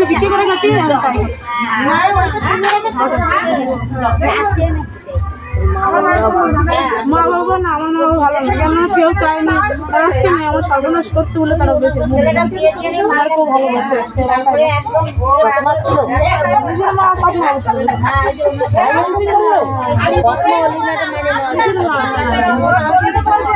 বিক্রি করে খাচ্ছি তাই মা না আমার মা ভালো না কেন কেউ চায়নি আজকে নেই আমার সর্বনাশ করতে বলে তারা বেঁচে আর খুব ভালোবাসে নিজের মা সব ভালো।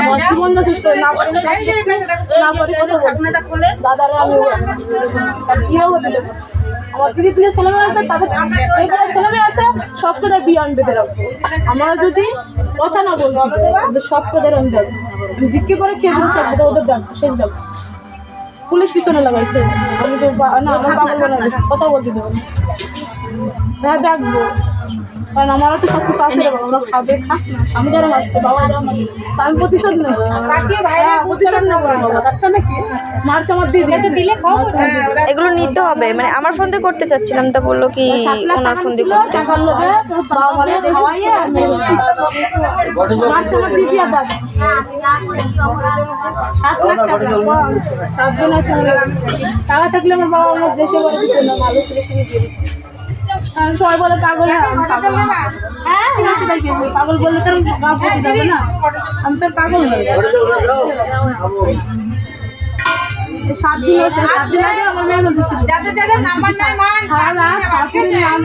আমার জীবনটা শেষ না না পারি কথা বলবে। দাদারা আমি বিয়েও হতে আমার দিদি আছে তাদের আছে সব কটা বিয়ে আমি বেঁধে রাখব। আমরা যদি কথা না বলব ওদের সব কটার আমি দেবো আমি বিক্রি করে খেয়ে থাকব ওদের দেবো শেষ দেবো পুলিশ পিছনে লাগাইছে। আমি তো না আমার কথা বলতে দেবো। হ্যাঁ দেখব কারণ আমারও তো সব কিছু আছে ওরা খাবে খাক না। আমি যারা মারছে বাবা যারা মারছে আমি প্রতিশোধ নেব। হ্যাঁ প্রতিশোধ নেব আমি বাবা। মারছে আমার দিদি। দিলে খাও এগুলো নিতে হবে। মানে আমার ফোন দিয়ে করতে চাচ্ছিলাম তা বলল কি ওনার ফোন দিয়ে করতে। মারছে আমার দিদি আর দাদা। সাত লাখ টাকা। সাতজন আছে টাকা। থাকলে আমার বাবা আমার দেশে দিত না ভালো ছেলে সঙ্গে দিয়ে দিত। কারণ সবাই বলে পাগল হ্যাঁ পাগল। হ্যাঁ? পাগল বললে তো আমি গা পড়ে যাবে না আমি তো পাগল নই সাত দিন সাত দিন আগে আমার মেয়ের মধ্যে ছিল সারা রাত